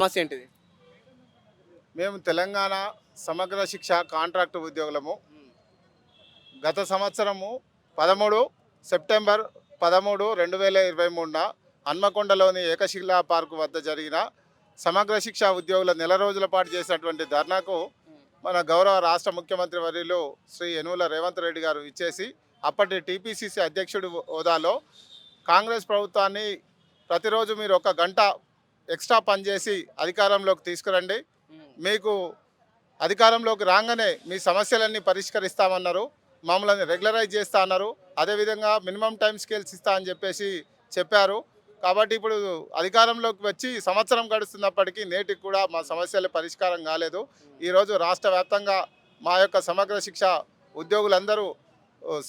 సమస్య ఏంటిది? మేము తెలంగాణ సమగ్ర శిక్ష కాంట్రాక్ట్ ఉద్యోగులము. గత సంవత్సరము పదమూడు సెప్టెంబర్ పదమూడు రెండు వేల ఇరవై మూడున హన్మకొండలోని ఏకశిలా పార్కు వద్ద జరిగిన సమగ్ర శిక్ష ఉద్యోగుల నెల రోజుల పాటు చేసినటువంటి ధర్నాకు మన గౌరవ రాష్ట్ర ముఖ్యమంత్రి వర్యులు శ్రీ యనుల రేవంత్ రెడ్డి గారు ఇచ్చేసి అప్పటి టీపీసీసీ అధ్యక్షుడి హోదాలో కాంగ్రెస్ ప్రభుత్వాన్ని ప్రతిరోజు మీరు ఒక గంట ఎక్స్ట్రా పనిచేసి అధికారంలోకి తీసుకురండి. మీకు అధికారంలోకి రాగానే మీ సమస్యలన్నీ పరిష్కరిస్తామన్నారు. మమ్మల్ని రెగ్యులరైజ్ చేస్తా అన్నారు. అదేవిధంగా మినిమం టైం స్కేల్స్ ఇస్తా అని చెప్పేసి చెప్పారు. కాబట్టి ఇప్పుడు అధికారంలోకి వచ్చి సంవత్సరం గడుస్తున్నప్పటికీ నేటికి కూడా మా సమస్యలు పరిష్కారం కాలేదు. ఈరోజు రాష్ట్ర వ్యాప్తంగా మా యొక్క సమగ్ర శిక్ష ఉద్యోగులందరూ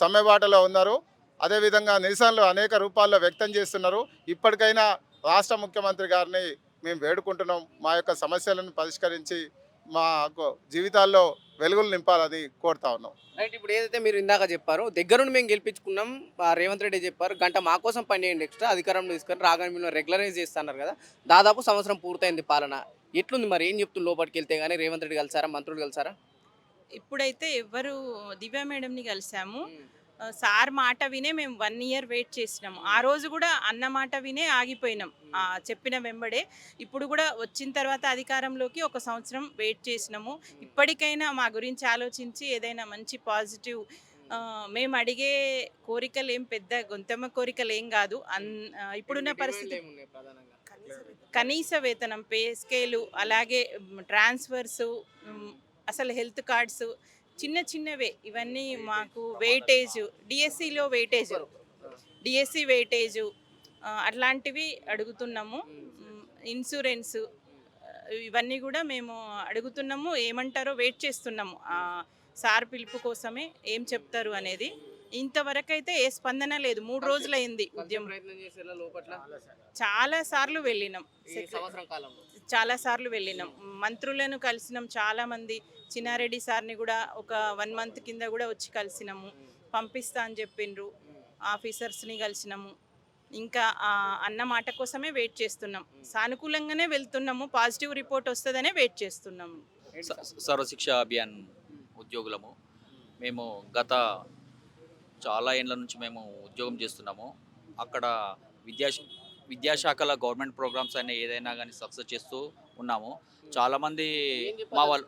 సమ్మెబాటలో ఉన్నారు. అదేవిధంగా నిరసనలు అనేక రూపాల్లో వ్యక్తం చేస్తున్నారు. ఇప్పటికైనా రాష్ట్ర ముఖ్యమంత్రి గారిని మేము వేడుకుంటున్నాం. మా యొక్క సమస్యలను పరిష్కరించి మాకు జీవితాల్లో వెలుగులు నింపాలని కోరుతా ఉన్నాం. రైట్ ఇప్పుడు ఏదైతే మీరు ఇందాక చెప్పారో దగ్గరుండి మేము గెలిపించుకున్నాం రేవంత్ రెడ్డి చెప్పారు గంట మా కోసం పని చేయండి ఎక్స్ట్రా అధికారం తీసుకొని రాగానే మీరు రెగ్యులరైజ్ చేస్తున్నారు కదా దాదాపు సంవత్సరం పూర్తయింది పాలన. ఎట్లుంది మరి? ఏం చెప్తుంది లోపలికి వెళ్తే కానీ రేవంత్ రెడ్డి కలిసారా మంత్రులు కలిసారా? ఇప్పుడైతే ఎవ్వరు దివ్య మేడంని కలిసాము. సార్ మాట వినే మేము వన్ ఇయర్ వెయిట్ చేసినాము. ఆ రోజు కూడా అన్న మాట వినే ఆగిపోయినాం. చెప్పిన వెంబడే. ఇప్పుడు కూడా వచ్చిన తర్వాత అధికారంలోకి ఒక సంవత్సరం వెయిట్ చేసినాము. ఇప్పటికైనా మా గురించి ఆలోచించి ఏదైనా మంచి పాజిటివ్ మేము అడిగే కోరికలు ఏం పెద్ద గొంతెమ్మ కోరికలు ఏం కాదు. అన్ ఇప్పుడున్న పరిస్థితి కనీస వేతనం పే స్కేలు అలాగే ట్రాన్స్ఫర్స్ అసలు హెల్త్ కార్డ్స్ చిన్న చిన్నవే. ఇవన్నీ మాకు వెయిటేజ్ డిఎస్సిలో వెయిటేజ్ డిఎస్సి వెయిటేజ్ అట్లాంటివి అడుగుతున్నాము. ఇన్సూరెన్స్ ఇవన్నీ కూడా మేము అడుగుతున్నాము. ఏమంటారో వెయిట్ చేస్తున్నాము. సార్ పిలుపు కోసమే ఏం చెప్తారు అనేది. ఇంతవరకు అయితే ఏ స్పందన లేదు. మూడు రోజులైంది ఉద్యమ. చాలా సార్లు వెళ్ళినాం. చాలాసార్లు చాలా సార్లు వెళ్ళినాం. మంత్రులను కలిసినాం. చాలామంది చిన్నారెడ్డి సార్ని కూడా ఒక వన్ మంత్ కింద కూడా వచ్చి కలిసినాము. పంపిస్తా అని చెప్పిండ్రు. ఆఫీసర్స్ని కలిసినాము. ఇంకా ఆ అన్న మాట కోసమే వెయిట్ చేస్తున్నాం. సానుకూలంగానే వెళ్తున్నాము. పాజిటివ్ రిపోర్ట్ వస్తుందనే వెయిట్ చేస్తున్నాము. సర్వశిక్ష అభియాన్ ఉద్యోగులము. మేము గత చాలా ఏళ్ళ నుంచి మేము ఉద్యోగం చేస్తున్నాము. అక్కడ విద్యా విద్యాశాఖల గవర్నమెంట్ ప్రోగ్రామ్స్ అయినా ఏదైనా కానీ సక్సెస్ చేస్తూ ఉన్నాము. చాలామంది మా వాళ్ళు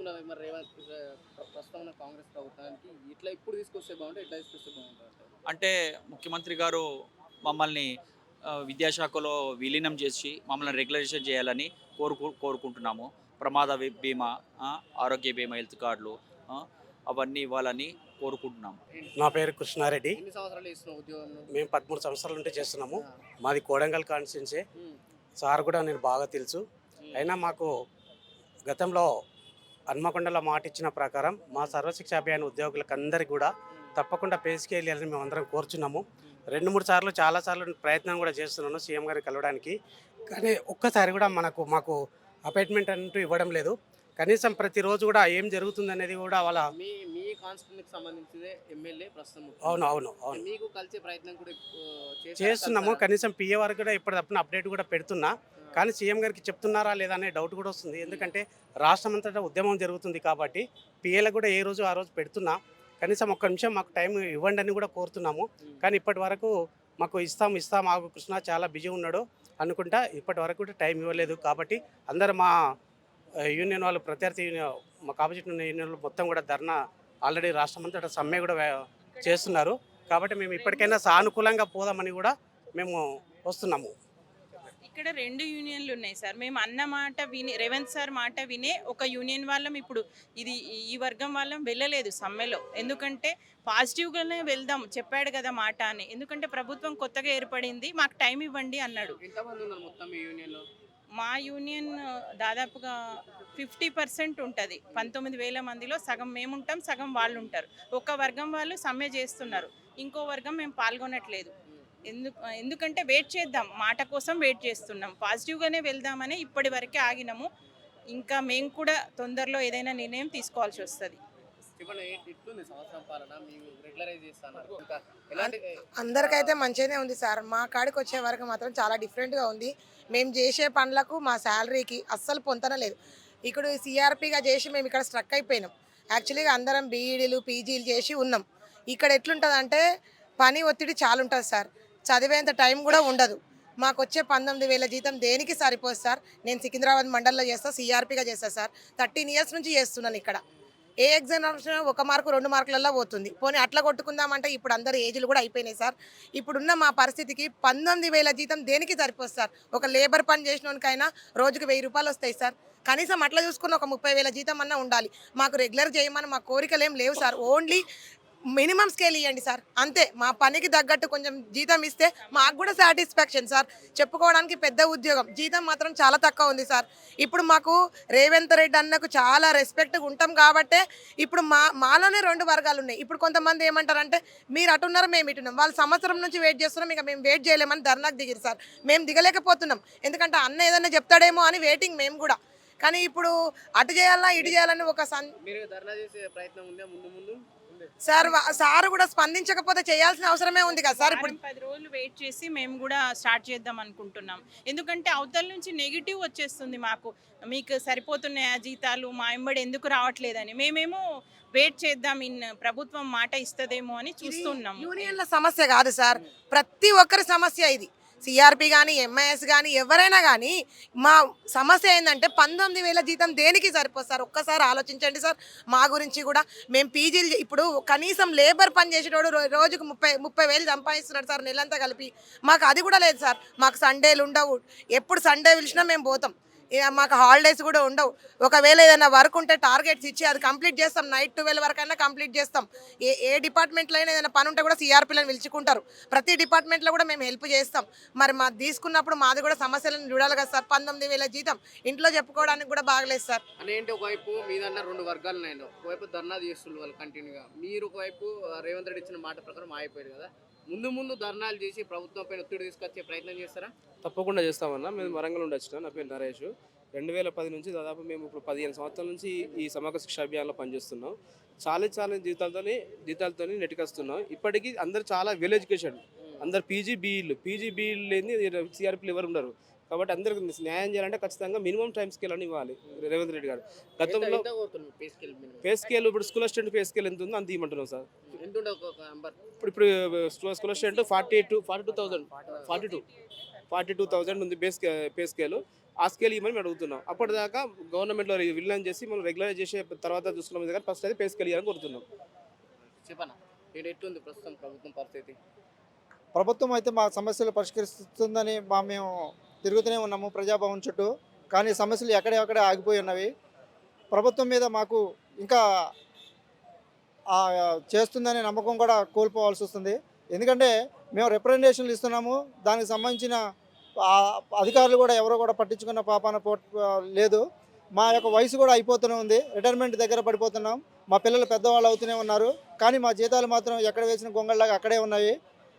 అంటే ముఖ్యమంత్రి గారు మమ్మల్ని విద్యాశాఖలో విలీనం చేసి మమ్మల్ని రెగ్యులైజేషన్ చేయాలని కోరుకు కోరుకుంటున్నాము. ప్రమాద బీమా ఆరోగ్య బీమా హెల్త్ కార్డులు అవన్నీ ఇవ్వాలని కోరుకుంటున్నాము. నా పేరు కృష్ణారెడ్డి? మేము పదమూడు సంవత్సరాల నుండి చేస్తున్నాము. మాది కోడంగల్ కాన్స్టిట్యున్సీ. సార్ కూడా నేను బాగా తెలుసు. అయినా మాకు గతంలో హన్మకొండలో మాట ఇచ్చిన ప్రకారం మా సర్వశిక్ష అభియాన్ ఉద్యోగులకు అందరికీ కూడా తప్పకుండా పేస్కి వెళ్ళాలని మేము అందరం కోరుచున్నాము. రెండు మూడు సార్లు చాలా సార్లు ప్రయత్నం కూడా చేస్తున్నాను సీఎం గారిని కలవడానికి. కానీ ఒక్కసారి కూడా మనకు మాకు అపాయింట్మెంట్ అంటూ ఇవ్వడం లేదు. కనీసం ప్రతిరోజు కూడా ఏం జరుగుతుంది అనేది కూడా వాళ్ళ మీ కాన్స్టిట్యూన్సీకి సంబంధించిందే ఎమ్మెల్యే ప్రస్తుతం. అవును అవును అవును. మీకు కలిసే ప్రయత్నం కూడా? చేస్తున్నాము? కనీసం పిఏ వరకు కూడా ఇప్పటికప్పుడు అప్డేట్ కూడా పెడుతున్నా. కానీ సీఎం గారికి చెప్తున్నారా లేదా అనే డౌట్ కూడా వస్తుంది. ఎందుకంటే రాష్ట్రం అంతటా ఉద్యమం జరుగుతుంది కాబట్టి పిఏలకు కూడా ఏ రోజు ఆ రోజు పెడుతున్నా. కనీసం ఒక్క నిమిషం మాకు టైం ఇవ్వండి అని కూడా కోరుతున్నాము. కానీ ఇప్పటి వరకు మాకు ఇస్తాం ఇస్తాం ఆగు కృష్ణ చాలా బిజీ ఉన్నాడు అనుకుంటా ఇప్పటి వరకు కూడా టైం ఇవ్వలేదు కాబట్టి అందరు మా యూనియన్ వాళ్ళు ప్రత్యర్థి యూనియన్ మాకు ఆపోజిట్ ఉన్న యూనియన్లు మొత్తం కూడా ధర్నా ఆల్రెడీ రాష్ట్రం అంతటా సమ్మె కూడా చేస్తున్నారు. కాబట్టి మేము ఇప్పటికైనా సానుకూలంగా పోదామని కూడా మేము వస్తున్నాము. ఇక్కడ రెండు యూనియన్లు ఉన్నాయి సార్. మేము అన్న మాట విని రేవంత్ సార్ మాట వినే ఒక యూనియన్ వాళ్ళం ఇప్పుడు. ఇది ఈ వర్గం వాళ్ళం వెళ్ళలేదు సమ్మెలో. ఎందుకంటే పాజిటివ్గానే వెళ్దాం చెప్పాడు కదా మాట అని. ఎందుకంటే ప్రభుత్వం కొత్తగా ఏర్పడింది మాకు టైం ఇవ్వండి అన్నాడు. ఎంతమంది ఉన్నారు మొత్తం మీ యూనియన్లో? మా యూనియన్ దాదాపుగా ఫిఫ్టీ పర్సెంట్ ఉంటుంది. పంతొమ్మిది వేల మందిలో సగం మేము ఉంటాం సగం వాళ్ళు ఉంటారు ఒక వర్గం వాళ్ళు సమ్మె చేస్తున్నారు. ఇంకో వర్గం మేము పాల్గొనట్లేదు. ఎందుకు ఎందుకంటే వెయిట్ చేద్దాం. మాట కోసం వెయిట్ చేస్తున్నాం. పాజిటివ్గానే వెళ్దామని ఇప్పటి వరకే ఆగినాము. ఇంకా మేము కూడా తొందరలో ఏదైనా నిర్ణయం తీసుకోవాల్సి వస్తుంది. అందరికైతే మంచిగానే ఉంది సార్. మా కాడికి వచ్చే వరకు మాత్రం చాలా డిఫరెంట్గా ఉంది. మేము చేసే పనులకు మా శాలరీకి అస్సలు పొంతన లేదు. ఇక్కడ సిఆర్పిగా చేసి మేము ఇక్కడ స్ట్రక్ అయిపోయినాం. యాక్చువల్గా అందరం బీఈడీలు పీజీలు చేసి ఉన్నాం. ఇక్కడ ఎట్లుంటుంది అంటే పని ఒత్తిడి చాలా ఉంటుంది సార్. చదివేంత టైం కూడా ఉండదు. మాకు వచ్చే పంతొమ్మిది వేల జీతం దేనికి సరిపోదు సార్? నేను సికింద్రాబాద్ మండల్లో చేస్తా సిఆర్పిగా చేస్తా సార్. థర్టీన్ ఇయర్స్ నుంచి చేస్తున్నాను ఇక్కడ. ఏ ఎగ్జామినేషన్ ఒక మార్కు రెండు మార్కులలో పోతుంది. పోనీ అట్లా కొట్టుకుందామంటే ఇప్పుడు అందరు ఏజ్లు కూడా అయిపోయినాయి సార్. ఇప్పుడున్న మా పరిస్థితికి పంతొమ్మిది వేల జీతం దేనికి సరిపోదు సార్? ఒక లేబర్ పని చేసినోనికైనా రోజుకి వెయ్యి రూపాయలు వస్తాయి సార్. కనీసం అట్లా చూసుకున్న ఒక ముప్పై వేల జీతం అన్నా ఉండాలి. మాకు రెగ్యులర్ చేయమని మా కోరికలు ఏం లేవు సార్. ఓన్లీ మినిమం స్కేల్ ఇవ్వండి సార్. అంతే మా పనికి తగ్గట్టు కొంచెం జీతం ఇస్తే మాకు కూడా సాటిస్ఫాక్షన్ సార్. చెప్పుకోవడానికి పెద్ద ఉద్యోగం. జీతం మాత్రం చాలా తక్కువ ఉంది సార్. ఇప్పుడు మాకు రేవంత్ రెడ్డి అన్నకు చాలా రెస్పెక్ట్గా ఉంటాం కాబట్టే ఇప్పుడు మా మాలోనే రెండు వర్గాలు ఉన్నాయి. ఇప్పుడు కొంతమంది ఏమంటారంటే మీరు అటున్నారు మేము ఇటున్నాం. వాళ్ళు సంవత్సరం నుంచి వెయిట్ చేస్తున్నాం ఇక మేము వెయిట్ చేయలేమని ధర్నాకు దిగిరు సార్. మేము దిగలేకపోతున్నాం. ఎందుకంటే అన్న ఏదైనా చెప్తాడేమో అని వెయిటింగ్ మేము కూడా. కానీ ఇప్పుడు అటు చేయాలా ఇటు చేయాలని ఒక సన్ మీరు ధర్నా చేసే ప్రయత్నం ఉందా ముందు ముందు? సార్ సార్ కూడా స్పందించకపోతే చేయాల్సిన అవసరమే ఉంది కదా సార్ ఇప్పుడు? పది రోజులు వెయిట్ చేసి మేము కూడా స్టార్ట్ చేద్దాం అనుకుంటున్నాం. ఎందుకంటే అవతల నుంచి నెగిటివ్ వచ్చేస్తుంది మాకు. మీకు సరిపోతున్నాయా జీతాలు? మా ఎంబడి ఎందుకు రావట్లేదని. మేమేమో వెయిట్ చేద్దాం ఇన్ ప్రభుత్వం మాట ఇస్తుందేమో అని చూస్తున్నాం యూనియన్ల సమస్య కాదు సార్. ప్రతి ఒక్కరి సమస్య ఇది. సిఆర్పి కానీ ఎంఐఎస్ కానీ ఎవరైనా కానీ మా సమస్య ఏంటంటే పంతొమ్మిది వేల జీతం దేనికి సరిపోదు సార్? ఒక్కసారి ఆలోచించండి సార్. మా గురించి కూడా మేము పీజీలు ఇప్పుడు కనీసం లేబర్ పని చేసేటోడు రోజుకు ముప్పై ముప్పై వేలు సంపాదిస్తున్నాడు సార్ నెలంతా కలిపి. మాకు అది కూడా లేదు సార్. మాకు సండేలు ఉండవు. ఎప్పుడు సండే పిలిచినా మేము పోతాం. మాకు హాలిడేస్ కూడా ఉండవు. ఒకవేళ ఏదైనా వర్క్ ఉంటే టార్గెట్స్ ఇచ్చి అది కంప్లీట్ చేస్తాం. నైట్ ట్వెల్వ్ వరకు అయినా కంప్లీట్ చేస్తాం. ఏ ఏ డిపార్ట్మెంట్లో అయినా ఏదైనా పని ఉంటే కూడా సిఆర్పీలను పిలుచుకుంటారు. ప్రతి డిపార్ట్మెంట్లో కూడా మేము హెల్ప్ చేస్తాం. మరి మా తీసుకున్నప్పుడు మాది కూడా సమస్యలను చూడాలి కదా సార్. పంతొమ్మిది వేల జీతం ఇంట్లో చెప్పుకోవడానికి కూడా బాగలేదు సార్. అంటే ఒకవైపు మీదన్న రెండు వర్గాలు నేను ఒకవైపు ధర్నా చేస్తున్నారు వాళ్ళు కంటిన్యూగా మీరు ఒకవైపు రేవంత్ రెడ్డి ఇచ్చిన మాట ప్రకారం ఆగిపోయారు కదా. ముందు ముందు ధర్నాలు చేసి ప్రభుత్వం పైన ఒత్తిడి తీసుకొచ్చే ప్రయత్నం చేస్తారా? తప్పకుండా చేస్తామన్నా. మేము వరంగల్ నుండి వచ్చిన నా పేరు నరేష్. రెండు వేల పది నుంచి దాదాపు మేము ఇప్పుడు పదిహేను సంవత్సరాల నుంచి ఈ సమగ్ర శిక్ష అభియాన్లో పనిచేస్తున్నాం. చాలా చాలా జీతాలతోనే జీతాలతోనే నెట్టుకొస్తున్నాం. ఇప్పటికీ అందరు చాలా వెల్ ఎడ్యుకేషన్ అందరు పీజీ బీఈలు పీజీ బీఈలు లేని సిఆర్పీలు ఎవరు ఉండరు. కాబట్టి అందరికి న్యాయం చేయాలంటే ఖచ్చితంగా మినిమం టైం స్కేల్ అని ఇవ్వాలి. రేవంత్ రెడ్డి గారు. గతంలో pay scale minimum? Pay scale ఇప్పుడు స్కూల్ అసిస్టెంట్ పే స్కేల్ ఎంత ఉందో అంత ఇవ్వమంటున్నాం సార్. ఇప్పుడు ఇప్పుడు school assistant forty two forty two thousand forty two forty two thousand ఉంది బేస్ పే స్కేల్. ఆ స్కేల్ ఇవ్వమని మేము అడుగుతున్నాం. అప్పటిదాకా గవర్నమెంట్లో విలీనం చేసి మనం రెగ్యులర్ చేసే తర్వాత చూసుకున్నాం కానీ ఫస్ట్ అయితే పే స్కేల్ ఇవ్వాలని కోరుతున్నాం. చెప్పనా? ఎట్లుంది ప్రస్తుతం ప్రభుత్వం పరిస్థితి? ప్రభుత్వం అయితే మా సమస్యలు పరిష్కరిస్తుందని మా మేము తిరుగుతూనే ఉన్నాము ప్రజాభవన్ చుట్టూ. కానీ సమస్యలు ఎక్కడెక్కడే ఆగిపోయి ఉన్నవి. ప్రభుత్వం మీద మాకు ఇంకా చేస్తుందనే నమ్మకం కూడా కోల్పోవాల్సి వస్తుంది. ఎందుకంటే మేము రిప్రజెంటేషన్లు ఇస్తున్నాము. దానికి సంబంధించిన అధికారులు కూడా ఎవరో కూడా పట్టించుకున్న పాపాన పో లేదు. మా యొక్క వయసు కూడా అయిపోతూనే ఉంది. రిటైర్మెంట్ దగ్గర పడిపోతున్నాం. మా పిల్లలు పెద్దవాళ్ళు అవుతూనే ఉన్నారు. కానీ మా జీతాలు మాత్రం ఎక్కడ వేసిన గొంగళ్ళలాగా అక్కడే ఉన్నాయి.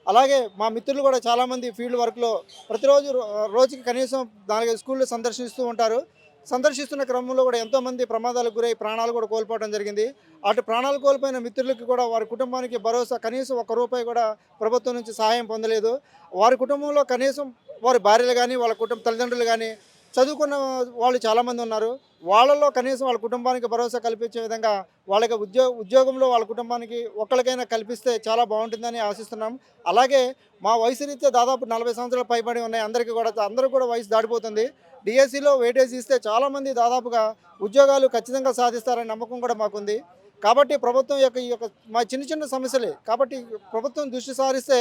అలాగే మా మిత్రులు కూడా చాలామంది ఫీల్డ్ వర్క్లో ప్రతిరోజు రో- రోజుకి కనీసం నాలుగైదు స్కూళ్ళు సందర్శిస్తూ ఉంటారు. సందర్శిస్తున్న క్రమంలో కూడా ఎంతోమంది ప్రమాదాలకు గురై ప్రాణాలు కూడా కోల్పోవడం జరిగింది. అటు ప్రాణాలు కోల్పోయిన మిత్రులకి కూడా వారి కుటుంబానికి భరోసా కనీసం ఒక రూపాయి కూడా ప్రభుత్వం నుంచి సహాయం పొందలేదు. వారి కుటుంబంలో కనీసం వారి భార్యలు కానీ వాళ్ళ కుటుంబ తల్లిదండ్రులు కానీ చదువుకున్న వాళ్ళు చాలామంది ఉన్నారు. వాళ్ళల్లో కనీసం వాళ్ళ కుటుంబానికి భరోసా కల్పించే విధంగా వాళ్ళకి ఉద్యో ఉద్యోగంలో వాళ్ళ కుటుంబానికి ఒక్కరికైనా కల్పిస్తే చాలా బాగుంటుందని ఆశిస్తున్నాం. అలాగే మా వయసు రీత్యా దాదాపు నలభై సంవత్సరాలు పైబడి ఉన్నాయి. అందరికీ కూడా అందరూ కూడా వయసు దాటిపోతుంది. డిఎస్సిలో వెయిటేజ్ ఇస్తే చాలామంది దాదాపుగా ఉద్యోగాలు ఖచ్చితంగా సాధిస్తారనే నమ్మకం కూడా మాకుంది. కాబట్టి ప్రభుత్వం యొక్క ఈ యొక్క మా చిన్న చిన్న సమస్యలే. కాబట్టి ప్రభుత్వం దృష్టి సారిస్తే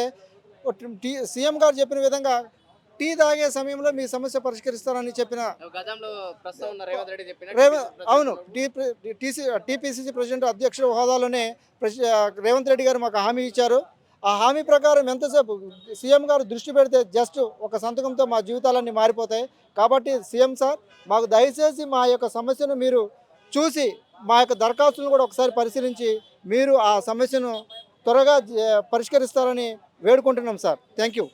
సీఎం గారు చెప్పిన విధంగా టీ తాగే సమయంలో మీ సమస్య పరిష్కరిస్తారని చెప్పిన అవును టీపీసీసీ ప్రెసిడెంట్ అధ్యక్షుడు హోదాలోనే రేవంత్ రెడ్డి గారు మాకు హామీ ఇచ్చారు. ఆ హామీ ప్రకారం ఎంతసేపు సీఎం గారు దృష్టి పెడితే జస్ట్ ఒక సంతకంతో మా జీవితాలన్నీ మారిపోతాయి. కాబట్టి సీఎం సార్ మాకు దయచేసి మా యొక్క సమస్యను మీరు చూసి మా యొక్క దరఖాస్తులను కూడా ఒకసారి పరిశీలించి మీరు ఆ సమస్యను త్వరగా పరిష్కరిస్తారని వేడుకుంటున్నాం సార్. Thank you.